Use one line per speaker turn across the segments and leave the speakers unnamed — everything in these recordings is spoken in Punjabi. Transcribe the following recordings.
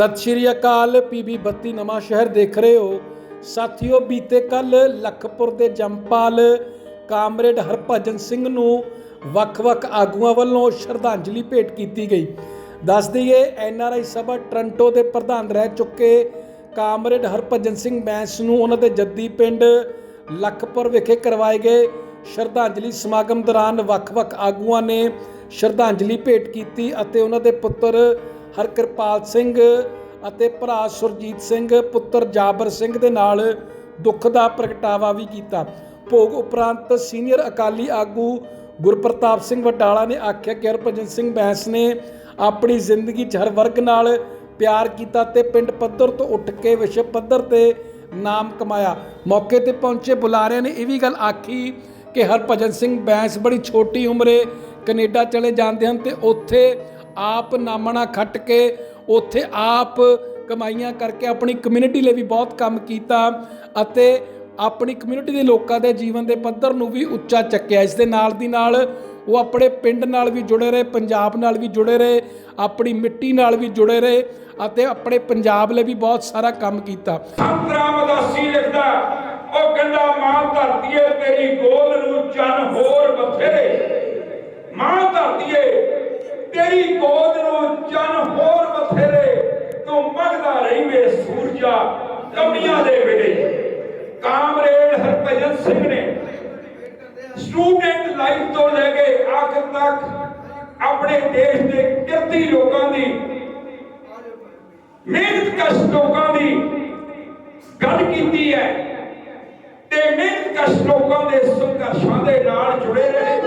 ਸਤਿ ਸ਼੍ਰੀ ਅਕਾਲ ਪੀਬੀ 32 ਨਵਾਂ ਸ਼ਹਿਰ ਦੇਖ ਰਹੇ ਹੋ। ਸਾਥੀਓ, ਬੀਤੇ ਕੱਲ ਲਖਪੁਰ ਦੇ ਜੰਪਾਲ ਕਾਮਰੇਡ ਹਰਭਜਨ ਸਿੰਘ ਨੂੰ ਵੱਖ-ਵੱਖ ਆਗੂਆਂ ਵੱਲੋਂ ਸ਼ਰਧਾਂਜਲੀ ਭੇਟ ਕੀਤੀ ਗਈ। ਦੱਸ ਦਈਏ ਐਨਆਰਆਈ ਸਭਾ ਟ੍ਰਾਂਟੋ ਦੇ ਪ੍ਰਧਾਨ ਰਹਿ ਚੁੱਕੇ ਕਾਮਰੇਡ ਹਰਭਜਨ ਸਿੰਘ ਬੈਂਸ ਨੂੰ ਉਹਨਾਂ ਦੇ ਜੱਦੀ ਪਿੰਡ ਲਖਪੁਰ ਵਿਖੇ ਕਰਵਾਏ ਗਏ ਸ਼ਰਧਾਂਜਲੀ ਸਮਾਗਮ ਦੌਰਾਨ ਵੱਖ-ਵੱਖ ਆਗੂਆਂ ਨੇ ਸ਼ਰਧਾਂਜਲੀ ਭੇਟ ਕੀਤੀ ਅਤੇ ਉਹਨਾਂ ਦੇ ਪੁੱਤਰ ਹਰਕਿਰਪਾਲ ਸਿੰਘ ਅਤੇ ਭਰਾ ਸੁਰਜੀਤ ਸਿੰਘ, ਪੁੱਤਰ ਜਾਬਰ ਸਿੰਘ ਦੇ ਨਾਲ ਦੁੱਖ ਦਾ ਪ੍ਰਗਟਾਵਾ ਵੀ ਕੀਤਾ। ਭੋਗ ਉਪਰੰਤ ਸੀਨੀਅਰ ਅਕਾਲੀ ਆਗੂ ਗੁਰਪ੍ਰਤਾਪ ਸਿੰਘ ਵਡਾਲਾ ਨੇ ਆਖਿਆ ਕਿ ਹਰਭਜਨ ਸਿੰਘ ਬੈਂਸ ਨੇ ਆਪਣੀ ਜ਼ਿੰਦਗੀ 'ਚ ਹਰ ਵਰਗ ਨਾਲ ਪਿਆਰ ਕੀਤਾ ਤੇ ਪਿੰਡ ਪੱਧਰ ਤੋਂ ਉੱਠ ਕੇ ਵਿਸ਼ਵ ਪੱਧਰ ਤੇ ਨਾਮ ਕਮਾਇਆ। ਮੌਕੇ ਤੇ ਪਹੁੰਚੇ ਬੁਲਾਰਿਆਂ ਨੇ ਇਹ ਵੀ ਗੱਲ ਆਖੀ ਕਿ ਹਰਭਜਨ ਸਿੰਘ ਬੈਂਸ ਬੜੀ ਛੋਟੀ ਉਮਰੇ ਕੈਨੇਡਾ ਚਲੇ ਜਾਂਦੇ ਹਨ ਤੇ ਉੱਥੇ ਆਪ ਨਾਮਣਾ ਖੱਟ ਕੇ ਉੱਥੇ ਆਪ ਕਮਾਈਆਂ ਕਰਕੇ ਆਪਣੀ ਕਮਿਊਨਿਟੀ ਲਈ ਵੀ ਬਹੁਤ ਕੰਮ ਕੀਤਾ ਅਤੇ ਆਪਣੀ ਕਮਿਊਨਿਟੀ ਦੇ ਲੋਕਾਂ ਦੇ ਜੀਵਨ ਦੇ ਪੱਧਰ ਨੂੰ ਵੀ ਉੱਚਾ ਚੱਕਿਆ। ਇਸ ਦੇ ਨਾਲ ਦੀ ਨਾਲ ਉਹ ਆਪਣੇ ਪਿੰਡ ਨਾਲ ਵੀ ਜੁੜੇ ਰਹੇ, ਪੰਜਾਬ ਨਾਲ ਵੀ ਜੁੜੇ ਰਹੇ, ਆਪਣੀ ਮਿੱਟੀ ਨਾਲ ਵੀ ਜੁੜੇ ਰਹੇ ਅਤੇ ਆਪਣੇ ਪੰਜਾਬ ਲਈ ਵੀ ਬਹੁਤ ਸਾਰਾ ਕੰਮ ਕੀਤਾ।
ਸੰਤਰਾ ਮਦਾਸੀ ਲਿਖਦਾ, ਉਹ ਗੰਡਾ ਮਾਂ ਧਰਤੀਏ ਤੇਰੀ ਗੋਦ ਨੂੰ ਚੰਨ ਹੋਰ ਬਥੇਰੇ। ਮਾਂ ਧਰਤੀਏ ਤੇਰੀ ਗੋਦ ਨੂੰ ਚੰਨ ਹੋਰ ਬਥੇਰੇ, ਤੂੰ ਮੰਗਦਾ ਰਹੀਵੇਂ ਸੂਰਜਾ ਲੰਮੀਆਂ ਦੇ ਵੇਲੇ। ਕਾਮਰੇਡ ਹਰਭਜਨ ਸਿੰਘ ਨੇ ਸਟੂਡੈਂਟ ਲਾਈਫ ਤੋਂ ਲੈ ਕੇ ਆਖਰ ਤੱਕ ਆਪਣੇ ਦੇਸ਼ ਦੇ ਕਿਰਤੀ ਲੋਕਾਂ ਦੀ, ਮਿਹਨਤ ਕਸ਼ ਲੋਕਾਂ ਦੀ ਗੱਲ ਕੀਤੀ ਹੈ ਤੇ ਮਿਹਨਤ ਕਸ਼ ਲੋਕਾਂ ਦੇ ਸੰਘਰਸ਼ਾਂ ਦੇ ਨਾਲ ਜੁੜੇ ਰਹੇ।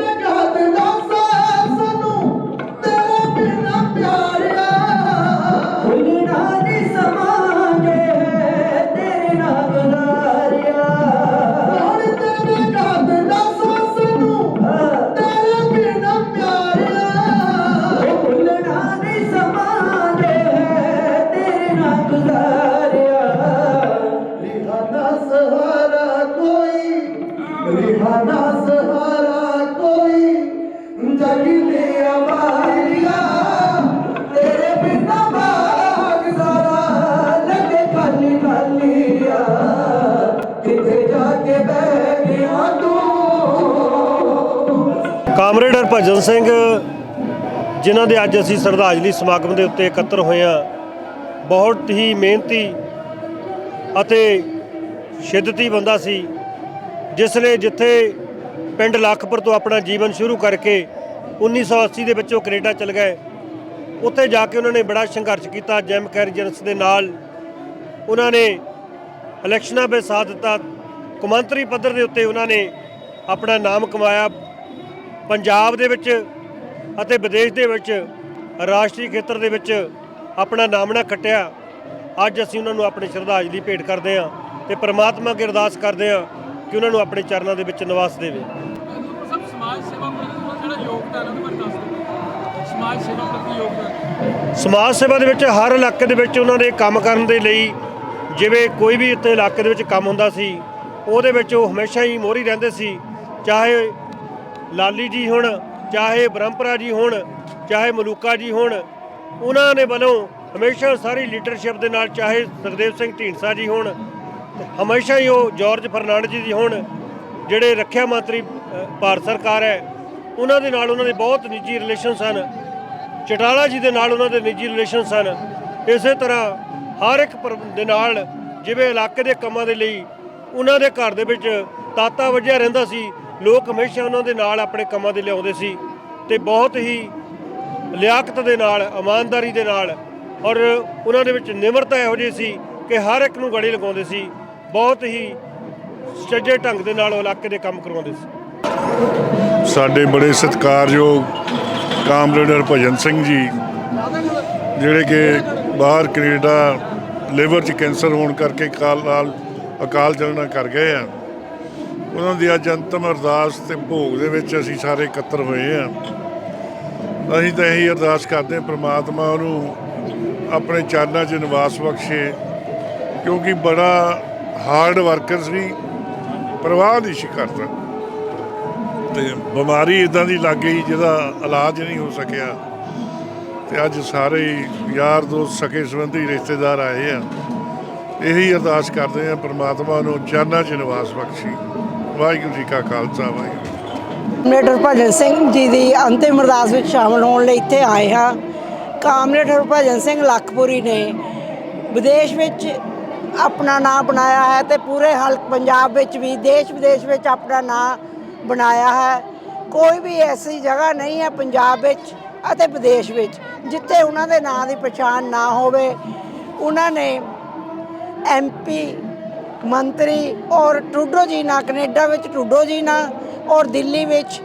ਗੁਜ਼ਾਰਿਆ ਰਿਹਾਨਾ
ਕਾਮਰੇਡ ਹਰਭਜਨ ਸਿੰਘ, ਜਿਨ੍ਹਾਂ ਦੇ ਅੱਜ ਅਸੀਂ ਸਰਦਾਜਲੀ ਸਮਾਗਮ ਦੇ ਉੱਤੇ ਇਕੱਤਰ ਹੋਏ ਆ ਬਹੁਤ ਹੀ ਮਿਹਨਤੀ ਅਤੇ ਸ਼ਿੱਦਤੀ ਬੰਦਾ ਸੀ, ਜਿਸ ਨੇ ਜਿੱਥੇ ਪਿੰਡ ਲੱਖਪੁਰ ਤੋਂ ਆਪਣਾ ਜੀਵਨ ਸ਼ੁਰੂ ਕਰਕੇ 1980 ਦੇ ਵਿੱਚ ਉਹ ਕੈਨੇਡਾ ਚਲ ਗਏ। ਉੱਥੇ ਜਾ ਕੇ ਉਹਨਾਂ ਨੇ ਬੜਾ ਸੰਘਰਸ਼ ਕੀਤਾ, ਜੈਮ ਕੈਰੀਜਨਸ ਦੇ ਨਾਲ। ਉਹਨਾਂ ਨੇ ਇਲੈਕਸ਼ਨਾਂ ਵਿੱਚ ਸਾਥ ਦਿੱਤਾ। ਕੌਮਾਂਤਰੀ ਪੱਧਰ ਦੇ ਉੱਤੇ ਉਹਨਾਂ ਨੇ ਆਪਣਾ ਨਾਮ ਕਮਾਇਆ। ਪੰਜਾਬ ਦੇ ਵਿੱਚ ਅਤੇ ਵਿਦੇਸ਼ ਦੇ ਵਿੱਚ ਰਾਸ਼ਟਰੀ ਖੇਤਰ ਦੇ ਵਿੱਚ ਆਪਣਾ ਨਾਮਣਾ ਖੱਟਿਆ ਅੱਜ ਅਸੀਂ ਉਹਨਾਂ ਨੂੰ ਆਪਣੀ ਸ਼ਰਧਾਂਜਲੀ ਭੇਟ ਕਰਦੇ ਹਾਂ ਤੇ ਪ੍ਰਮਾਤਮਾ ਅੱਗੇ ਅਰਦਾਸ ਕਰਦੇ ਹਾਂ ਕਿ ਉਹਨਾਂ ਨੂੰ ਆਪਣੇ ਚਰਨਾਂ ਦੇ ਵਿੱਚ ਨਿਵਾਸ ਦੇਵੇ।
ਸਭ ਸਮਾਜ ਸੇਵਾ ਪ੍ਰਤੀ ਜਿਹੜਾ ਯੋਗਦਾਨ ਉਹਦੇ ਬਾਰੇ ਦੱਸ ਦਿਓ। ਸਮਾਜ ਸੇਵਾ ਪ੍ਰਤੀ ਯੋਗਦਾਨ।
ਸਮਾਜ ਸੇਵਾ ਦੇ ਵਿੱਚ ਹਰ ਇਲਾਕੇ ਦੇ ਵਿੱਚ ਉਹਨਾਂ ਦੇ ਕੰਮ ਕਰਨ ਦੇ ਲਈ ਜਿਵੇਂ ਕੋਈ ਵੀ ਇੱਥੇ ਇਲਾਕੇ ਦੇ ਵਿੱਚ ਕੰਮ ਹੁੰਦਾ ਸੀ ਉਹਦੇ ਵਿੱਚ ਉਹ ਹਮੇਸ਼ਾ ਹੀ ਮੋਹਰੀ ਰਹਿੰਦੇ ਸੀ। ਚਾਹੇ ਲਾਲੀ ਜੀ ਹੁਣ ਚਾਹੇ ਬ੍ਰਹਮਪੁਰਾ ਜੀ ਹੁਣ ਚਾਹੇ ਮਲੂਕਾ ਜੀ ਹੁਣ ਉਹਨਾਂ ਨੇ ਵੱਲੋਂ ਹਮੇਸ਼ਾ ਸਾਰੀ ਲੀਡਰਸ਼ਿਪ ਦੇ ਨਾਲ, ਚਾਹੇ ਸੁਖਦੇਵ ਸਿੰਘ ਢੀਂਡਸਾ ਜੀ ਹੋਣ, ਹਮੇਸ਼ਾ ਹੀ ਉਹ ਜਾਰਜ ਫਰਨਾਂਡ ਜੀ ਹੁਣ, ਜਿਹੜੇ ਰੱਖਿਆ ਮੰਤਰੀ ਭਾਰਤ ਸਰਕਾਰ ਹੈ, ਉਹਨਾਂ ਦੇ ਨਾਲ ਉਹਨਾਂ ਦੇ ਬਹੁਤ ਨਿੱਜੀ ਰਿਲੇਸ਼ਨ ਸਨ ਚਟਾਲਾ ਜੀ ਦੇ ਨਾਲ ਉਹਨਾਂ ਦੇ ਨਿੱਜੀ ਰਿਲੇਸ਼ਨ ਸਨ ਇਸੇ ਤਰ੍ਹਾਂ ਹਰ ਇੱਕ ਪਰ- ਦੇ ਨਾਲ, ਜਿਵੇਂ ਇਲਾਕੇ ਦੇ ਕੰਮਾਂ ਦੇ ਲਈ, ਉਹਨਾਂ ਦੇ ਘਰ ਦੇ ਵਿੱਚ ਤਾਤਾ ਵੱਜਿਆ ਰਹਿੰਦਾ ਸੀ, ਲੋਕ ਹਮੇਸ਼ਾ ਉਹਨਾਂ ਦੇ ਨਾਲ ਆਪਣੇ ਕੰਮਾਂ ਦੇ ਲਿਆਉਂਦੇ ਸੀ। ਤੇ ਬਹੁਤ ਹੀ ਲਿਆਕਤ ਦੇ ਨਾਲ, ਇਮਾਨਦਾਰੀ ਦੇ ਨਾਲ ਔਰ ਉਹਨਾਂ ਦੇ ਵਿੱਚ ਨਿਮਰਤਾ ਇਹੋ ਜਿਹੀ ਸੀ ਕਿ ਹਰ ਇੱਕ ਨੂੰ ਗੜੇ ਲਗਾਉਂਦੇ ਸੀ, ਬਹੁਤ ਹੀ ਸੱਜੇ ਢੰਗ ਦੇ ਨਾਲ ਉਹ ਇਲਾਕੇ ਦੇ ਕੰਮ ਕਰਵਾਉਂਦੇ ਸੀ।
ਸਾਡੇ ਬੜੇ ਸਤਿਕਾਰਯੋਗ ਕਾਮਰੇਡ ਹਰਭਜਨ ਸਿੰਘ ਜੀ, ਜਿਹੜੇ ਕਿ ਬਾਹਰ ਕੈਨੇਡਾ ਲਿਵਰ 'ਚ ਕੈਂਸਰ ਹੋਣ ਕਰਕੇ ਕਾਲ ਨਾਲ ਅਕਾਲ ਚਲਣਾ ਕਰ ਗਏ ਆ। ਉਹਨਾਂ ਦੀ ਅੱਜ ਅੰਤਮ ਅਰਦਾਸ ਤੇ ਭੋਗ ਦੇ ਵਿੱਚ ਅਸੀਂ ਸਾਰੇ ਇਕੱਤਰ ਹੋਏ ਆ। ਅਸੀਂ ਤਾਂ ਇਹੀ ਅਰਦਾਸ ਕਰਦੇ ਹਾਂ, ਪ੍ਰਮਾਤਮਾ ਉਹਨੂੰ ਆਪਣੇ ਚਰਨਾਂ 'ਚ ਨਿਵਾਸ ਬਖਸ਼ੇ, ਕਿਉਂਕਿ ਬੜਾ ਹਾਰਡ ਵਰਕਰ ਸੀ ਪ੍ਰਵਾਹ ਦੀ ਸੀ ਕਰਦਾ ਤੇ ਬਿਮਾਰੀ ਇਦਾਂ ਦੀ ਲੱਗ ਗਈ ਜਿਹਦਾ ਇਲਾਜ ਨਹੀਂ ਹੋ ਸਕਿਆ। ਤੇ ਅੱਜ ਸਾਰੇ ਯਾਰ ਦੋਸਤ ਸਕੇ ਸੰਬੰਧੀ ਰਿਸ਼ਤੇਦਾਰ ਆਏ ਆ। ਇਹੀ ਅਰਦਾਸ ਕਰਦੇ ਆ ਪ੍ਰਮਾਤਮਾ ਨੂੰ ਚਰਨਾਂ 'ਚ ਨਿਵਾਸ ਬਖਸ਼ੀ। ਵਾਹਿਗੁਰੂ ਜੀ ਕਾ ਖਾਲਸਾ, ਵਾਹਿਗੁਰੂ
ਕਾਮਰੇਡ ਹਰਭਜਨ ਸਿੰਘ ਜੀ ਦੀ ਅੰਤਿਮ ਅਰਦਾਸ ਵਿੱਚ ਸ਼ਾਮਲ ਹੋਣ ਲਈ ਇੱਥੇ ਆਏ ਹਾਂ। ਕਾਮਰੇਡ ਹਰਭਜਨ ਸਿੰਘ ਲੱਖਪੁਰੀ ਨੇ ਵਿਦੇਸ਼ ਵਿੱਚ ਆਪਣਾ ਨਾਮ ਬਣਾਇਆ ਹੈ ਤੇ ਪੂਰੇ ਹਲਕ ਪੰਜਾਬ ਵਿੱਚ ਵੀ ਦੇਸ਼ ਵਿਦੇਸ਼ ਵਿੱਚ ਆਪਣਾ ਨਾਮ ਬਣਾਇਆ ਹੈ। ਕੋਈ ਵੀ ਐਸੀ ਜਗ੍ਹਾ ਨਹੀਂ ਹੈ ਪੰਜਾਬ ਵਿੱਚ ਅਤੇ ਵਿਦੇਸ਼ ਵਿੱਚ ਜਿੱਥੇ ਉਹਨਾਂ ਦੇ ਨਾਂ ਦੀ ਪਛਾਣ ਨਾ ਹੋਵੇ। ਉਹਨਾਂ ਨੇ ਐਮਪੀ ਮੰਤਰੀ ਔਰ ਟਰੂਡੋ ਜੀ ਨਾਲ ਕੈਨੇਡਾ ਵਿੱਚ ਟਰੂਡੋ ਜੀ ਨਾਲ ਔਰ ਦਿੱਲੀ ਵਿੱਚ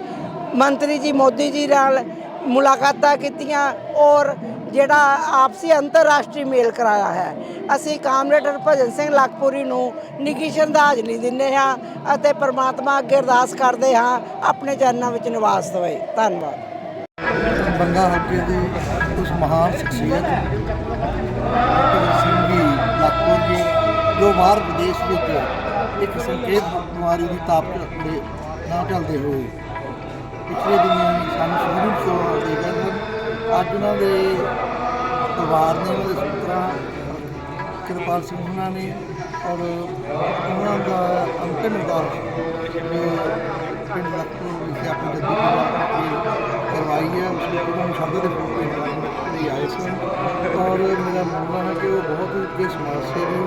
ਮੰਤਰੀ ਜੀ ਮੋਦੀ ਜੀ ਨਾਲ ਮੁਲਾਕਾਤਾਂ ਕੀਤੀਆਂ ਔਰ ਜਿਹੜਾ ਆਪਸੀ ਅੰਤਰਰਾਸ਼ਟਰੀ ਮੇਲ ਕਰਾਇਆ ਹੈ। ਅਸੀਂ ਕਾਮਰੇਡ ਹਰਭਜਨ ਸਿੰਘ ਲਖਪੁਰੀ ਨੂੰ ਨਿੱਘੀ ਸ਼ਰਧਾਂਜਲੀ ਦਿੰਦੇ ਹਾਂ ਅਤੇ ਪ੍ਰਮਾਤਮਾ ਅੱਗੇ ਅਰਦਾਸ ਕਰਦੇ ਹਾਂ ਆਪਣੇ ਚਰਨਾਂ ਵਿੱਚ ਨਿਵਾਸ ਦੇਵੇ। ਧੰਨਵਾਦ।
ਬੰਗਾ ਹਲਕੇ ਦੀ ਉਸ ਮਹਾਨ ਸ਼ਖਸੀਅਤ ਸਿੰਘ ਜੀ ਲਖਪੁਰ ਜੀ, ਜੋ ਬਾਹਰ ਵਿਦੇਸ਼ ਵਿੱਚ ਇੱਕ ਸੰਕੇਤ ਬਿਮਾਰੀ ਦੀ ਤਾਪ ਦੇ ਨਾ ਚੱਲਦੇ ਹੋਏ ਪਿਛਲੇ ਦਿਨੀ ਸਾਨੂੰ ਸੁਣਨ ਤੋਂ ਦੇ ਗਏ ਅੱਜ ਉਹਨਾਂ ਦੇ ਪਰਿਵਾਰ ਨੇ, ਉਹਨਾਂ ਦੇ ਸੁਪੁੱਤਰਾਂ ਕਿਰਪਾਲ ਸਿੰਘ ਉਹਨਾਂ ਨੇ ਔਰ ਉਹਨਾਂ ਦਾ ਅੰਤਿਮ ਅਰਦਾਸ ਜੋ ਪਿੰਡ ਲਖਪੁਰ ਵਿਖੇ ਆਪਣੀ ਜੱਦੀ ਕਰਵਾਈ ਹੈ। ਉਸ ਵਿੱਚ ਉਹਨਾਂ ਨੂੰ ਸ਼ਬਦ ਦੇ ਰੂਪ ਲਈ ਆਏ ਸਨ ਔਰ ਮੇਰਾ ਮੰਨਣਾ ਹੈ ਕਿ ਉਹ ਬਹੁਤ ਹੀ ਸਮਾਜ ਸੇਵੀ,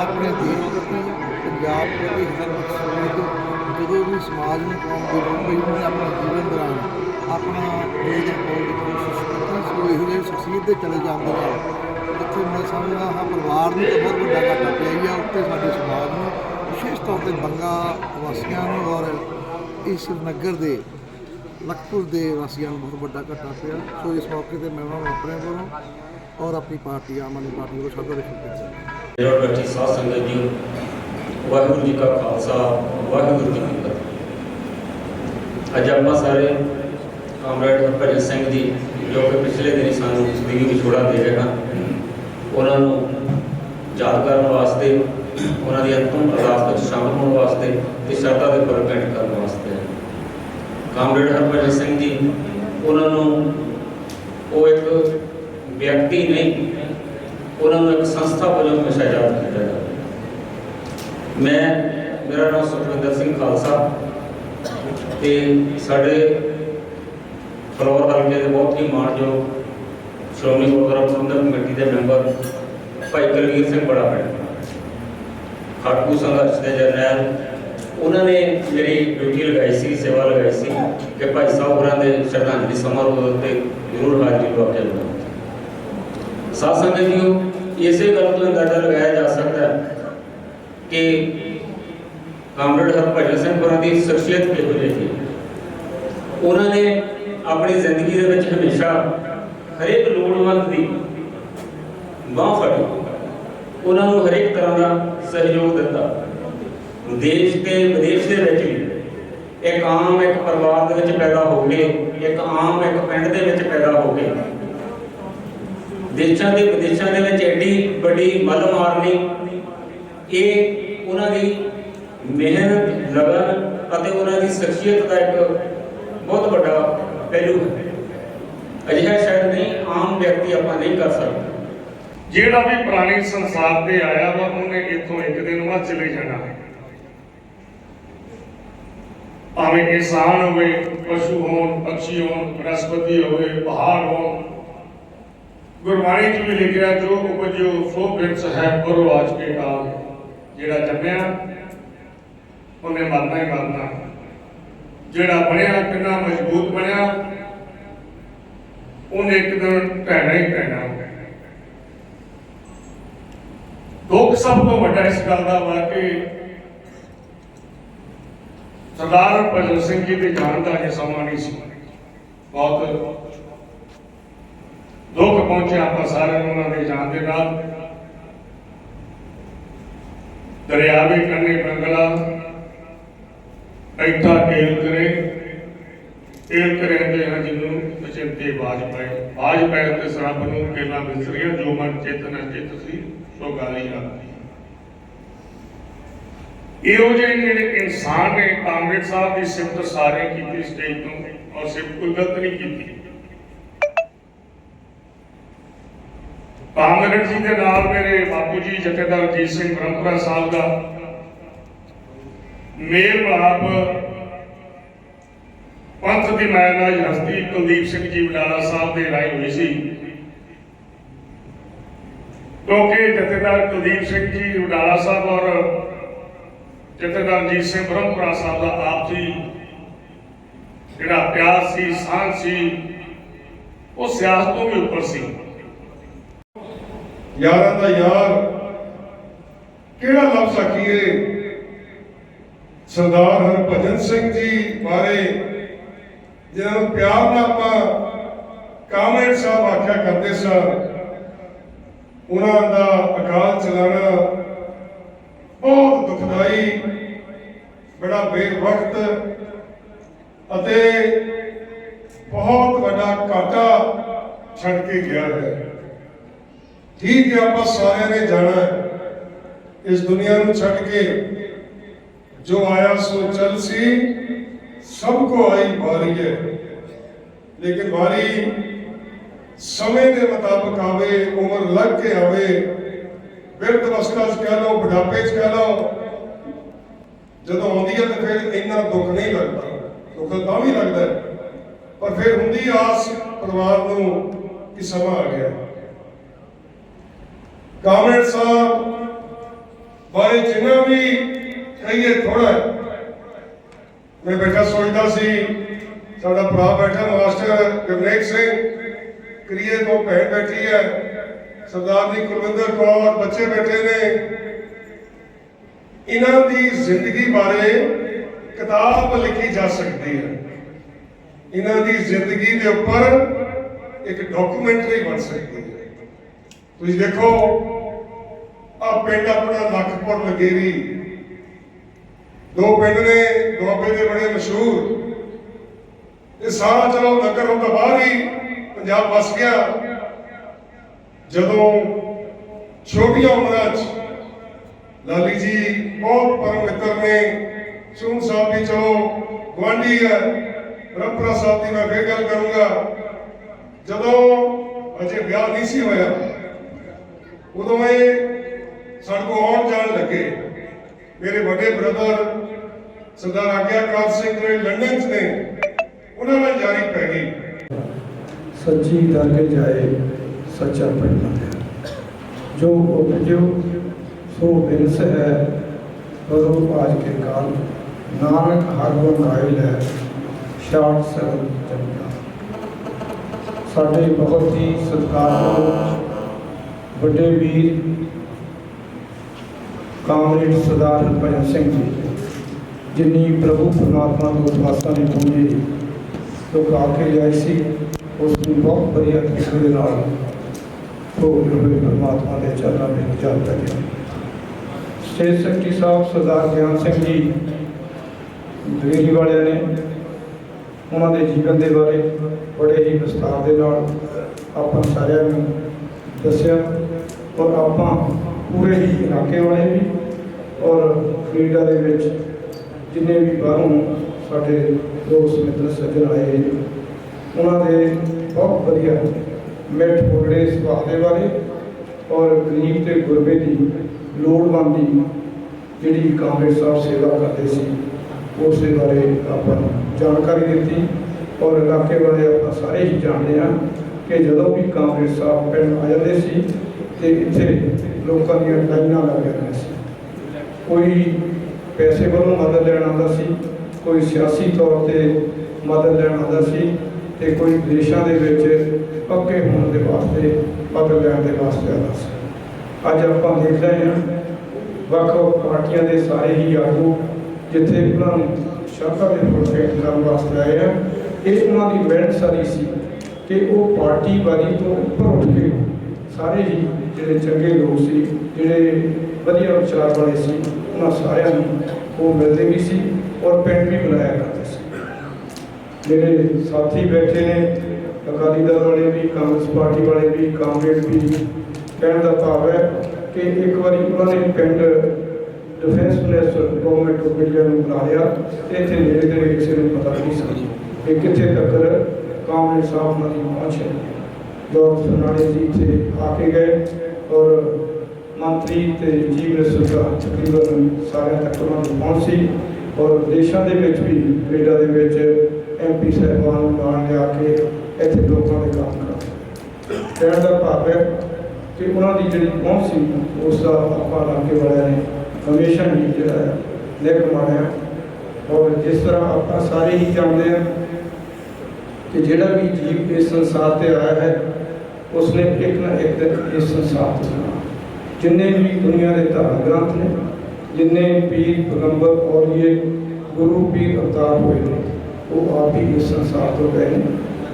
ਆਪਣੇ ਦੇਸ਼ ਪ੍ਰਤੀ, ਪੰਜਾਬ ਪ੍ਰਤੀ ਹਰ ਮਕਸਦ ਜਦੋਂ ਵੀ ਸਮਾਜ ਨੂੰ ਕੌਮ ਦੀ ਲੋੜ ਪਈ ਉਹਨੇ ਆਪਣੇ ਜੀਵਨ ਦੌਰਾਨ ਆਪਣਾ ਯੋਗਦਾਨ ਪਾਉਣ ਦੀ ਕੋਸ਼ਿਸ਼ ਕੀਤੀ ਸੋ ਇਹੋ ਜਿਹੇ ਸ਼ਖਸੀਅਤ ਦੇ ਚਲੇ ਜਾਂਦੇ ਨੇ। ਜਿੱਥੇ ਮੈਂ ਸਮਝਦਾ ਹਾਂ, ਪਰਿਵਾਰ ਨੂੰ ਤਾਂ ਬਹੁਤ ਵੱਡਾ ਘਾਟਾ ਪਿਆ ਹੀ ਆ ਉੱਤੇ ਸਾਡੇ ਸਮਾਜ ਨੂੰ, ਵਿਸ਼ੇਸ਼ ਤੌਰ ਤੇ ਬੰਗਾ ਵਾਸੀਆਂ ਨੂੰ ਔਰ ਇਸ ਨਗਰ ਦੇ, ਲਖਪੁਰ ਦੇ ਵਾਸੀਆਂ ਨੂੰ ਬਹੁਤ ਵੱਡਾ ਘਾਟਾ ਪਿਆ। ਸੋ ਇਸ ਮੌਕੇ ਤੇ ਮੈਂ ਉਹਨਾਂ ਨੂੰ ਆਪਣੇ ਕੋਲੋਂ ਔਰ ਆਪਣੀ ਪਾਰਟੀ, ਆਮ ਆਦਮੀ ਪਾਰਟੀ ਵੱਲੋਂ ਸ਼ਬਦ ਰੱਖੀ
ਜਿਹੜਾ ਬੈਠੀ ਸਾਧ ਸੰਗਤ ਜੀ ਵਾਹਿਗੁਰੂ ਜੀ ਕਾ ਖਾਲਸਾ, ਵਾਹਿਗੁਰੂ ਜੀ ਕੀ ਫਤਿਹ। ਅੱਜ ਆਪਾਂ ਸਾਰੇ ਕਾਮਰੇਡ ਹਰਭਜਨ ਸਿੰਘ ਜੀ ਜੋ ਕਿ ਪਿਛਲੇ ਦਿਨ ਸਾਨੂੰ ਜ਼ਿੰਦਗੀ ਵਿਛੋੜਾ ਦੇ ਰਹੇ ਹਨ, ਉਹਨਾਂ ਨੂੰ ਯਾਦ ਕਰਨ ਵਾਸਤੇ, ਉਹਨਾਂ ਦੀ ਅੰਤਮ ਅਰਦਾਸ ਵਿੱਚ ਸ਼ਾਮਲ ਹੋਣ ਵਾਸਤੇ ਤੇ ਸ਼ਰਧਾ ਦੇ ਫੁੱਲ ਭੇਂਟ ਕਰਨ ਵਾਸਤੇ। ਕਾਮਰੇਡ ਹਰਭਜਨ ਸਿੰਘ ਜੀ, ਉਹਨਾਂ ਨੂੰ ਉਹ ਇੱਕ ਵਿਅਕਤੀ ਨਹੀਂ, ਉਹਨਾਂ ਨੂੰ ਇੱਕ ਸੰਸਥਾ ਵਜੋਂ ਹਮੇਸ਼ਾ ਯਾਦ ਕੀਤਾ ਜਾਂਦਾ। ਮੈਂ, ਮੇਰਾ ਨਾਮ ਸੁਖਵਿੰਦਰ ਸਿੰਘ ਖਾਲਸਾ ਤੇ ਸਾਡੇ ਫਲੋਰ ਹਲਕੇ ਦੇ ਬਹੁਤ ਹੀ ਮਾਣਯੋਗ ਸ਼੍ਰੋਮਣੀ ਗੁਰਦੁਆਰਾ ਪ੍ਰਬੰਧਕ ਕਮੇਟੀ ਦੇ ਮੈਂਬਰ ਭਾਈ ਕਲਵੀਰ ਸਿੰਘ ਬੜਾ ਖਾਟੂ ਸੰਘਰਸ਼ ਦੇ ਜਰਨੈਲ। ਉਹਨਾਂ ਨੇ ਮੇਰੀ ਡਿਊਟੀ ਲਗਾਈ ਸੀ, ਸੇਵਾ ਲਗਾਈ ਸੀ ਕਿ ਭਾਈ ਸਾਹਿਬ ਹੋਰਾਂ ਦੇ ਸ਼ਰਧਾਂਜਲੀ ਸਮਾਰੋਹ ਉੱਤੇ ਜ਼ਰੂਰ ਹਾਜ਼ਰੀ ਲਵਾ ਕੇ ਆਉਣਾ ਸਾਧ ਸੰਗਤ ਜੀਓ, ਇਸੇ ਗੱਲ ਤੋਂ ਅੰਦਾਜ਼ਾ ਲਗਾਇਆ ਜਾ ਸਕਦਾ ਹੈ ਕਿ ਕਾਮਰੇਡ ਹਰਭਜਨ ਸਿੰਘ ਹੋਰਾਂ ਦੀ ਸ਼ਖਸੀਅਤ ਕਿਹੋ ਜਿਹੀ ਸੀ ਉਹਨਾਂ ਨੇ ਆਪਣੀ ਜ਼ਿੰਦਗੀ ਦੇ ਵਿੱਚ ਹਮੇਸ਼ਾ ਹਰੇਕ ਲੋੜਵੰਦ ਦੀ ਬਾਹ ਫੜੀ ਉਹਨਾਂ ਨੂੰ ਹਰੇਕ ਤਰ੍ਹਾਂ ਦਾ ਸਹਿਯੋਗ ਦਿੱਤਾ ਦੇਸ਼ ਤੇ ਵਿਦੇਸ਼ ਦੇ ਵਿੱਚ ਵੀ ਇੱਕ ਆਮ ਇੱਕ ਪਰਿਵਾਰ ਦੇ ਵਿੱਚ ਪੈਦਾ ਹੋ ਗਏ ਇੱਕ ਆਮ ਇੱਕ ਪਿੰਡ ਦੇ ਵਿੱਚ ਪੈਦਾ ਹੋ ਗਏ। ਦੇਸ਼ਾਂ ਦੇ ਵਿਦੇਸ਼ਾਂ ਦੇ ਵਿੱਚ ਐਡੀ ਵੱਡੀ ਮੱਲ ਮਾਰਨੀ ਇਹ ਉਹਨਾਂ ਦੀ ਮਿਹਨਤ ਲਗਨ ਅਤੇ ਉਹਨਾਂ ਦੀ ਸ਼ਖਸੀਅਤ ਦਾ ਇੱਕ ਬਹੁਤ ਵੱਡਾ ਪਹਿਲੂ ਹੈ। ਅਜਿਹਾ ਸ਼ਾਇਦ ਨਹੀਂ, ਆਮ ਵਿਅਕਤੀ ਆਪਾਂ ਨਹੀਂ ਕਰ ਸਕਦਾ।
ਜਿਹੜਾ ਵੀ ਪ੍ਰਾਣੀ ਸੰਸਾਰ ਤੇ ਆਇਆ ਵਾ, ਉਹਨੇ ਇੱਥੋਂ ਇੱਕ ਦਿਨ ਬਾਅਦ ਚਲੇ ਜਾਣਾ ਹੈ। ਭਾਵੇਂ ਇਨਸਾਨ ਹੋਵੇ, ਪਸ਼ੂ ਹੋਣ, ਪੰਛੀ ਹੋਣ, ਬਨਸਪਤੀ ਹੋਵੇ, ਪਹਾੜ ਹੋਣ, ਗੁਰਬਾਣੀ 'ਚ ਵੀ ਲਿਖਿਆ ਜੋ ਉਪਜੋ, ਸੋ ਬਿਰਸ ਹੈ ਪਰਵਾਜ ਕੇ ਕਾਲ ਜਿਹੜਾ ਜੰਮਿਆ, ਉਹਨੇ ਮਰਨਾ ਹੀ ਮਰਨਾ। ਜਿਹੜਾ ਬਣਿਆ, ਕਿੰਨਾ ਮਜ਼ਬੂਤ ਬਣਿਆ, ਉਹਨੇ ਇੱਕ ਦਿਨ ਢਹਿਣਾ ਹੀ ਢਹਿਣਾ ਦੁੱਖ ਸਭ ਤੋਂ ਵੱਡਾ ਇਸ ਗੱਲ ਦਾ ਵਾ ਕਿ ਸਰਦਾਰ ਭਜਨ ਸਿੰਘ ਜੀ ਦੇ ਜਾਣ ਦਾ ਇਹ ਸਮਾਂ ਨਹੀਂ ਸੀ। ਬਹੁਤ ਦੁੱਖ ਪਹੁੰਚਿਆ ਆਪਾਂ ਸਾਰਿਆਂ ਨੂੰ ਉਹਨਾਂ ਦੇ ਜਾਣ ਦੇ ਨਾਲ। ਦਰਿਆਵੇ ਕੰਨੇ ਬੰਗਲਾ ਐਠਾ ਕੇਲ ਕਰੇ ਕੇਲ ਕਰੇ ਦੇ ਹਾਂ ਜਿਹਨੂੰ ਬਚਿੰਤੇ ਬਾਜ ਪਏ। ਬਾਜ ਪਏ ਤੇ ਸਰਬ ਨੂੰ ਕੇਲਾ ਮਿਸਰੀਆਂ ਜੋ ਮਨ ਚੇਤਨ ਚਿਤ ਸੀ, ਸੋ ਗਾਲੀ ਆਤੀ ਇਹੋ ਜਿਹੇ ਜਿਹੜੇ ਇਨਸਾਨ ਨੇ, ਕਾਮਰੇਡ ਸਾਹਿਬ ਦੀ ਸਿਫਤ ਸਾਰੇ ਕੀਤੀ ਸਟੇਜ ਤੋਂ ਔਰ ਸਿਫਤ ਕੋਈ ਗਲਤ ਨਹੀਂ ਕੀਤੀ। ਕਾਮਰੇਡ ਜੀ ਦੇ ਨਾਲ ਮੇਰੇ ਬਾਪੂ ਜੀ ਜਥੇਦਾਰ ਅਜੀਤ ਸਿੰਘ ਬ੍ਰਹਮਪੁਰਾ ਸਾਹਿਬ ਦਾ। ਮੇਲ ਬਾਪ ਪੰਥ ਦੀ ਮੈਨਾਜ ਹਸਤੀ ਕੁਲਦੀਪ ਸਿੰਘ ਜੀ ਵਡਾਲਾ ਸਾਹਿਬ ਦੇ ਰਾਈ ਹੋਈ ਸੀ। ਕਿਉਂਕਿ ਜਥੇਦਾਰ ਕੁਲਦੀਪ ਸਿੰਘ ਜੀ ਵਡਾਲਾ ਸਾਹਿਬ ਔਰ ਜਥੇਦਾਰ ਅਜੀਤ ਸਿੰਘ ਬ੍ਰਹਮਪੁਰਾ ਸਾਹਿਬ ਦਾ ਆਪਸੀ ਜਿਹੜਾ ਪਿਆਰ ਸੀ, ਸਾਂਝ ਸੀ, ਉਹ ਸਿਆਸਤ ਤੋਂ ਵੀ ਉੱਪਰ ਸੀ।
ਯਾਰਾਂ ਦਾ ਯਾਰ। ਕਿਹੜਾ ਲਫ਼ਜ਼ ਆਖੀਏ? ਸਰਦਾਰ ਹਰਭਜਨ ਸਿੰਘ ਜੀ ਬਾਰੇ, ਜਿਹਨਾਂ ਨੂੰ ਪਿਆਰ ਨਾਲ ਆਪਾਂ ਕਾਮਰੇਡ ਸਾਹਿਬ ਆਖਿਆ ਕਰਦੇ ਸਨ ਉਹਨਾਂ ਦਾ ਅਕਾਲ ਚਲਾਣਾ ਬਹੁਤ ਦੁਖਦਾਈ ਬੜਾ ਬੇਵਕਤ ਅਤੇ ਬਹੁਤ ਵੱਡਾ ਘਾਟਾ ਛੱਡ ਕੇ ਗਿਆ ਹੈ ਠੀਕ ਹੈ ਆਪਾਂ ਸਾਰਿਆਂ ਨੇ ਜਾਣਾ ਇਸ ਦੁਨੀਆ ਨੂੰ ਛੱਡ ਕੇ ਜੋ ਆਇਆ ਸੋ ਚਲ ਸੀ, ਸਭ ਕੋ ਆਈ ਵਾਰੀ ਹੈ। ਲੇਕਿਨ ਵਾਰੀ ਸਮੇਂ ਦੇ ਮੁਤਾਬਕ ਆਵੇ, ਉਮਰ ਲੱਗ ਕੇ ਆਵੇ, ਬਿਰਧ ਅਵਸਥਾ 'ਚ ਕਹਿ ਲਓ, ਬੁਢਾਪੇ 'ਚ ਕਹਿ ਲਓ, ਜਦੋਂ ਆਉਂਦੀ ਹੈ ਤਾਂ ਫਿਰ ਇੰਨਾ ਦੁੱਖ ਨਹੀਂ ਲੱਗਦਾ। ਦੁੱਖ ਤਾਂ ਵੀ ਲੱਗਦਾ ਪਰ ਫਿਰ ਹੁੰਦੀ ਆਸ ਪਰਿਵਾਰ ਨੂੰ ਕਿ ਸਮਾਂ ਆ ਗਿਆ। ਕਾਮਰੇਡ ਸਾਹਿਬ, ਬਾਰੇ ਜਿੰਨਾ ਵੀ ਕਹੀਏ ਥੋੜਾ ਮੈਂ ਬੈਠਾ ਸੋਚਦਾ ਸੀ, ਸਾਡਾ ਭਰਾ ਬੈਠਾ ਮਾਸਟਰ ਗੁਰਨੇਕ ਸਿੰਘ, ਕਰੀਏ ਤੋਂ ਭੈਣ ਬੈਠੀ ਹੈ। ਸਰਦਾਰ ਜੀ ਕੁਲਵਿੰਦਰ ਕੌਰ, ਬੱਚੇ ਬੈਠੇ ਨੇ। ਇਹਨਾਂ ਦੀ ਜ਼ਿੰਦਗੀ ਬਾਰੇ ਕਿਤਾਬ ਲਿਖੀ ਜਾ ਸਕਦੀ ਹੈ। ਇਹਨਾਂ ਦੀ ਜ਼ਿੰਦਗੀ ਦੇ ਉੱਪਰ ਇੱਕ ਡਾਕੂਮੈਂਟਰੀ ਬਣ ਸਕਦੀ ਹੈ। ਤੁਸੀਂ ਦੇਖੋ ਆ ਪਿੰਡ ਆਪਣਾ ਲੱਖਪੁਰ ਲਗੇਰੀ ਦੋ ਪਿੰਡ ਨੇ, ਦੁਆਬੇ ਦੇ ਬੜੇ ਮਸ਼ਹੂਰ। ਇਹ ਸਾਰਾ ਚਲੋ ਨਗਰ ਤੋਂ ਬਾਹਰ ਹੀ ਪੰਜਾਬ ਵਸ ਗਿਆ। ਜਦੋਂ ਛੋਟੀਆਂ ਉਮਰਾਂ 'ਚ ਲਾਲੀ ਜੀ ਬਹੁਤ ਪਰਮ ਮਿੱਤਰ ਨੇ ਸੁਣ ਸਾਹਿਬ ਵੀ ਚਲੋ ਗੁਆਂਢੀ ਹੈ ਰੰਪਰਾ ਸਾਹਿਬ ਦੀ ਮੈਂ ਫੇਰ ਗੱਲ ਕਰੂੰਗਾ। ਜਦੋਂ ਅਜੇ ਵਿਆਹ ਨਹੀਂ ਸੀ ਹੋਇਆ ਉਦੋਂ ਇਹ ਸਾਡੇ ਕੋਲ ਆਉਣ ਜਾਣ ਲੱਗੇ। ਮੇਰੇ ਵੱਡੇ ਬ੍ਰਦਰ ਸਰਦਾਰ ਆਗਿਆਕਾਰ ਸਿੰਘ ਜਿਹੜੇ ਲੰਡਨ 'ਚ ਨੇ, ਉਹਨਾਂ ਨਾਲ ਜਾਰੀ ਪੈ ਗਈ।
ਸੱਚੀ ਦਰ ਜਾਏ, ਸੱਚਾ ਪੜਨਾ ਜੋ ਉਪਜੋ ਸੋ ਬਿਰਸ ਹੈ ਬਦੋ ਆਜ ਕੇ ਕਾਲ। ਨਾਨਕ ਹਰ ਗੁਣ ਗਾਇਲ ਹੈ ਸ਼ਾਟ ਸਰਲ ਚੰਗਾ ਸਾਡੇ ਬਹੁਤ ਹੀ ਸਤਿਕਾਰਯੋਗ ਵੱਡੇ ਵੀਰ ਕਾਮਰੇਡ ਸਰਦਾਰ ਹਰਭਜਨ ਸਿੰਘ ਜੀ, ਜਿਨੀ ਪ੍ਰਭੂ ਪਰਮਾਤਮਾ ਨੂੰ ਉਪਾਸਨਾ ਨੇ ਪੂੰਜੀ ਤੋਂ ਗਾ ਕੇ ਲਿਆਏ ਸੀ, ਉਸ ਨੂੰ ਬਹੁਤ ਵਧੀਆ ਤਰੀਕੇ ਦੇ ਨਾਲ ਭੋਗ ਹੋਏ ਪਰਮਾਤਮਾ ਦੇ ਚਰਨਾਂ ਵਿੱਚ ਜਾਂਦਾ ਗਿਆ। ਸਟੇਟ ਸੈਕਟਰੀ ਸਾਹਿਬ ਸਰਦਾਰ ਗਿਆਨ ਸਿੰਘ ਜੀ, ਦਵੇਲੀ ਵਾਲਿਆਂ ਨੇ ਉਹਨਾਂ ਦੇ ਜੀਵਨ ਦੇ ਬਾਰੇ ਬੜੇ ਹੀ ਵਿਸਤਾਰ ਦੇ ਨਾਲ ਆਪਾਂ ਸਾਰਿਆਂ ਨੂੰ ਦੱਸਿਆ। ਔਰ ਆਪਾਂ ਪੂਰੇ ਹੀ ਇਲਾਕੇ ਵਾਲੇ ਵੀ ਔਰ ਕੈਨੇਡਾ ਦੇ ਵਿੱਚ ਜਿੰਨੇ ਵੀ ਬਾਹਰੋਂ ਸਾਡੇ ਦੋਸਤ, ਮਿੱਤਰ, ਸੱਜਣ ਆਏ ਉਹਨਾਂ ਦੇ ਬਹੁਤ ਵਧੀਆ ਮਿੱਠ ਬੋਲੜੇ ਸੁਭਾਅ ਦੇ ਬਾਰੇ ਔਰ ਗਰੀਬ ਤੇ ਗੁਰਬੇ ਦੀ ਲੋੜਵੰਦ ਦੀ ਜਿਹੜੀ ਕਾਂਗਰਸ ਸਾਹਿਬ ਸੇਵਾ ਕਰਦੇ ਸੀ, ਉਸ ਦੇ ਬਾਰੇ ਆਪਾਂ ਨੂੰ ਜਾਣਕਾਰੀ ਦਿੱਤੀ ਔਰ ਇਲਾਕੇ ਵਾਲੇ ਆਪਾਂ ਸਾਰੇ ਹੀ ਜਾਣਦੇ ਹਾਂ ਕਿ ਜਦੋਂ ਵੀ ਕਾਂਗਰਸ ਸਾਹਿਬ ਪਿੰਡ ਆ ਜਾਂਦੇ ਸੀ ਤੇ ਇੱਥੇ ਲੋਕਾਂ ਦੀਆਂ ਲਾਈਨਾਂ ਲੱਗ ਜਾਂਦੀਆਂ ਸੀ। ਕੋਈ ਪੈਸੇ ਵੱਲੋਂ ਮਦਦ ਲੈਣ ਆਉਂਦਾ ਸੀ, ਕੋਈ ਸਿਆਸੀ ਤੌਰ ਤੇ ਮਦਦ ਲੈਣ ਆਉਂਦਾ ਸੀ ਤੇ ਕੋਈ ਵਿਦੇਸ਼ਾਂ ਦੇ ਵਿੱਚ ਪੱਕੇ ਹੋਣ ਦੇ ਵਾਸਤੇ ਮਦਦ ਲੈਣ ਦੇ ਵਾਸਤੇ ਆਉਂਦਾ ਸੀ। ਅੱਜ ਆਪਾਂ ਦੇਖ ਰਹੇ ਹਾਂ ਵੱਖ ਵੱਖ ਪਾਰਟੀਆਂ ਦੇ ਸਾਰੇ ਹੀ ਆਗੂ ਜਿੱਥੇ ਉਹਨਾਂ ਨੂੰ ਸ਼ਰਧਾ ਦੇ ਫੁੱਲ ਭੇਟ ਕਰਨ ਵਾਸਤੇ ਆਏ ਆ, ਇਹ ਉਹਨਾਂ ਦੀ ਮਿਹਨਤ ਸਾਰੀ ਸੀ ਕਿ ਉਹ ਪਾਰਟੀ ਵਾਰੀ ਤੋਂ ਉੱਪਰ ਉੱਠ ਕੇ ਸਾਰੇ ਹੀ ਜਿਹੜੇ ਚੰਗੇ ਲੋਕ ਸੀ, ਜਿਹੜੇ ਵਧੀਆ ਵਿਚਾਰ ਵਾਲੇ ਸੀ, ਉਹਨਾਂ ਸਾਰਿਆਂ ਨੂੰ ਉਹ ਮਿਲਦੇ ਵੀ ਸੀ ਔਰ ਪਿੰਡ ਵੀ ਬੁਲਾਇਆ ਕਰਦੇ ਸੀ। ਜਿਹੜੇ ਸਾਥੀ ਬੈਠੇ ਨੇ, ਅਕਾਲੀ ਦਲ ਵਾਲੇ ਵੀ, ਕਾਂਗਰਸ ਪਾਰਟੀ ਵਾਲੇ ਵੀ, ਕਾਂਗਰਸ ਵੀ। ਕਹਿਣ ਦਾ ਭਾਵ ਹੈ ਕਿ ਇੱਕ ਵਾਰੀ ਉਹਨਾਂ ਨੇ ਪਿੰਡ defence minister government of India ਨੂੰ ਬੁਲਾ ਲਿਆ ਤੇ ਇੱਥੇ ਨੇੜੇ ਤੇੜੇ ਕਿਸੇ ਨੂੰ ਪਤਾ ਨਹੀਂ ਸੀ ਕਿ ਕਿੱਥੇ ਤੱਕ ਕਾਂਗਰਸ ਸਾਹਿਬ ਉਹਨਾਂ ਦੀ ਪਹੁੰਚ ਹੈ। ਜੀ ਇੱਥੇ ਆ ਕੇ ਗਏ। ਔਰ ਮੰਤਰੀ ਤੇ ਚੀਫ ਮਿਨਿਸਟਰ ਤਕਰੀਬਨ ਸਾਰਿਆਂ ਤੱਕ ਉਹਨਾਂ ਦੀ ਪਹੁੰਚ ਸੀ। ਔਰ ਦੇਸ਼ਾਂ ਦੇ ਵਿੱਚ ਵੀ, ਕੈਨੇਡਾ ਦੇ ਵਿੱਚ ਐਮਪੀ ਸਾਹਿਬਾਨ ਨਾਲ ਲਿਆ ਕੇ ਇੱਥੇ ਲੋਕਾਂ ਦੇ ਕੰਮ ਕਰਦੇ। ਕਹਿਣ ਦਾ ਭਾਵ ਹੈ ਕਿ ਉਹਨਾਂ ਦੀ ਜਿਹੜੀ ਪਹੁੰਚ ਸੀ, ਉਸ ਦਾ ਆਪਾਂ ਲਾਗੇ ਵਾਲਿਆਂ ਨੇ ਹਮੇਸ਼ਾ ਹੀ ਜਿਹੜਾ ਹੈ ਮਾਣਿਆ। ਔਰ ਜਿਸ ਤਰ੍ਹਾਂ ਆਪਾਂ ਸਾਰੇ ਹੀ ਜਾਣਦੇ ਹਾਂ ਕਿ ਜਿਹੜਾ ਵੀ ਜੀਵ ਇਸ ਸੰਸਾਰ ਤੇ ਆਇਆ ਹੈ ਉਸਨੇ ਇੱਕ ਨਾ ਇੱਕ ਦਿਨ ਇਸ ਸੰਸਾਰ ਤੋਂ ਜਾਣਾ। ਜਿੰਨੇ ਵੀ ਦੁਨੀਆ ਦੇ ਧਰਮ ਗ੍ਰੰਥ ਨੇ, ਜਿੰਨੇ ਪੀਰ ਪੈਗੰਬਰ ਔਰ ਇਹ ਗੁਰੂ ਪੀਰ ਅਵਤਾਰ ਹੋਏ ਨੇ, ਉਹ ਆਪ ਹੀ ਇਸ ਸੰਸਾਰ ਤੋਂ ਗਏ ਨੇ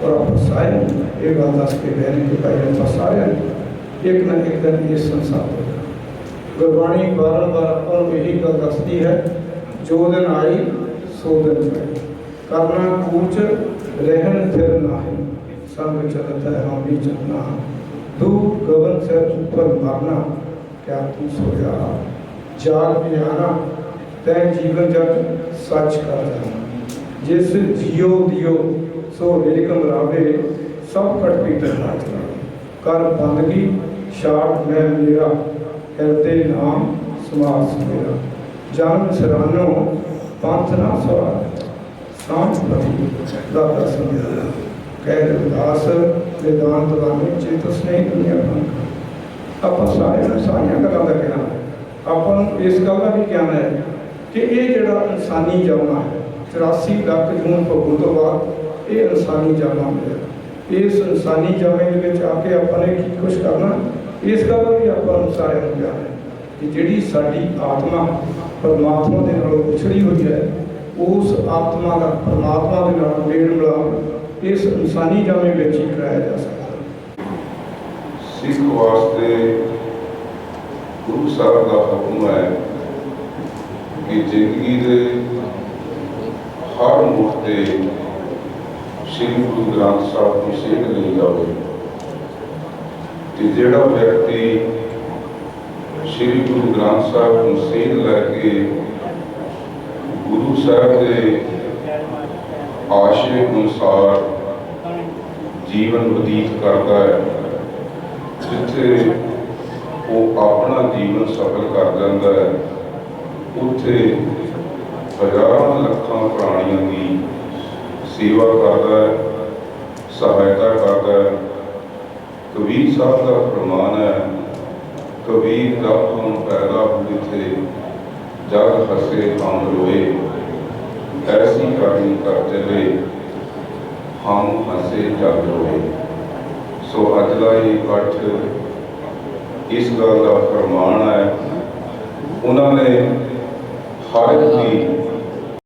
ਔਰ ਆਪਾਂ ਸਾਰੇ ਇਹ ਗੱਲ ਦੱਸ ਕੇ ਗਏ ਨੇ ਕਿ ਭਾਈ ਆਪਾਂ ਸਾਰਿਆਂ ਨੇ ਇੱਕ ਨਾ ਇੱਕ ਦਿਨ ਇਸ ਸੰਸਾਰ ਤੋਂ ਗੁਰਬਾਣੀ ਬਾਰ-ਬਾਰ ਆਪਾਂ ਨੂੰ ਇਹੀ ਗੱਲ ਦੱਸਦੀ ਹੈ, ਜੋ ਦਿਨ ਆਈ, ਸੋ ਦਿਨ ਗਏ ਕਰਨਾ ਕੂਚ, ਰਹਿਣ ਫਿਰ ਨਾਹੀ। ਸੰਗ ਚਲਤ ਹੈ ਹਮ ਵੀ ਚਲਨਾ ਤੂ ਗਗਨ ਸੇ ਉੱਪਰ ਮਰਨਾ, ਕਿਆ ਤੂੰ ਸੋਇਆ ਜਾਗ ਬਿਆਨਾ ਤੈ ਜੀਵਨ ਜਗ ਸੱਚ ਕਰ ਜਾਣਾ। ਜਿਸ ਜਿਉ ਦਿਓ ਸੋ ਨਿਰਕਮ ਰਾਵੇ, ਸਭ ਕਟ ਪੀਤਰ ਨਾਚ ਕਰ ਬੰਦਗੀ, ਛਾੜ ਮੈਂ ਮੇਰਾ, ਹਿਰਦੇ ਨਾਮ ਸਮਾਸ ਮੇਰਾ। ਜਨਮ ਸਰਾਨੋ, ਪੰਥ ਨਾ ਸਵਾਰ। ਸਾਂਝ ਪ੍ਰਭੂ ਦਾਤਾ ਸੰਗਿਆ ਕਹਿ ਰਵਿਦਾਸ ਵਿਦਾਂਤ ਵਾਲੇ ਚੇਤਸ ਨਹੀਂ ਦੁਨੀਆ ਭੰਗ ਆਪਾਂ ਸਾਰਿਆਂ ਨੂੰ ਸਾਰੀਆਂ ਗੱਲਾਂ ਦਾ ਕਹਿਣਾ ਆਪਾਂ ਨੂੰ ਇਸ ਗੱਲ ਦਾ ਵੀ ਕਹਿਣਾ ਹੈ ਕਿ ਇਹ ਜਿਹੜਾ ਇਨਸਾਨੀ ਜਮਾ ਹੈ 84 ਲੱਖ ਜੂਨ ਭੋਗਣ ਤੋਂ ਬਾਅਦ ਇਹ ਇਨਸਾਨੀ ਜਮਾ ਮਿਲਿਆ ਇਸ ਇਨਸਾਨੀ ਜਮੇ ਦੇ ਵਿੱਚ ਆ ਕੇ ਆਪਾਂ ਨੇ ਕੀ ਕੁਝ ਕਰਨਾ? ਇਸ ਗੱਲ ਦਾ ਵੀ ਆਪਾਂ ਨੂੰ ਸਾਰਿਆਂ ਨੂੰ ਕਹਿਣਾ ਹੈ ਕਿ ਜਿਹੜੀ ਸਾਡੀ ਆਤਮਾ ਪਰਮਾਤਮਾ ਦੇ ਨਾਲ ਵਿਛੜੀ ਹੋਈ ਹੈ, ਉਸ ਆਤਮਾ ਦਾ ਪਰਮਾਤਮਾ ਦੇ ਨਾਲ ਮੇਲ ਮਿਲਾਪ ਇਸ ਇਨਸਾਨੀ ਜਾਮੇ ਵਿੱਚ ਹੀ ਕਰਾਇਆ ਜਾ ਸਕਦਾ।
ਸਿੱਖ ਵਾਸਤੇ ਗੁਰੂ ਸਾਹਿਬ ਦਾ ਹੁਕਮ ਹੈ ਕਿ ਜ਼ਿੰਦਗੀ ਦੇ ਹਰ ਮੋੜ ਤੇ ਸ੍ਰੀ ਗੁਰੂ ਗ੍ਰੰਥ ਸਾਹਿਬ ਦੀ ਸੇਧ ਲਈ ਜਾਵੇ ਤੇ ਜਿਹੜਾ ਵਿਅਕਤੀ ਸ੍ਰੀ ਗੁਰੂ ਗ੍ਰੰਥ ਸਾਹਿਬ ਨੂੰ ਸੇਧ ਲੈ ਕੇ ਗੁਰੂ ਸਾਹਿਬ ਦੇ ਆਸ਼ੇ ਅਨੁਸਾਰ ਜੀਵਨ ਬਤੀਤ ਕਰਦਾ ਹੈ, ਜਿੱਥੇ ਉਹ ਆਪਣਾ ਜੀਵਨ ਸਫਲ ਕਰ ਜਾਂਦਾ ਹੈ, ਉੱਥੇ ਹਜ਼ਾਰਾਂ ਲੱਖਾਂ ਪ੍ਰਾਣੀਆਂ ਦੀ ਸੇਵਾ ਕਰਦਾ ਹੈ, ਸਹਾਇਤਾ ਕਰਦਾ ਹੈ। ਕਬੀਰ ਸਾਹਿਬ ਦਾ ਫਰਮਾਨ ਹੈ, ਕਬੀਰ ਦਾ ਹਮ ਪੈਦਾ ਹੋਏ ਥੇ ਜਗ ਹਸੇ ਹਮ ਰੋਏ, ਐਸੀ ਕਰਨੀ ਕਰ ਚਲੇ ਹਮ ਹਸੇ ਜਗ ਹੋਏ ਸੋ ਅੱਜ ਦਾ ਇਹ ਇਕੱਠ ਇਸ ਗੱਲ ਦਾ ਫਰਮਾਨ ਹੈ, ਉਹਨਾਂ ਨੇ ਹਰ ਇੱਕ ਦੀ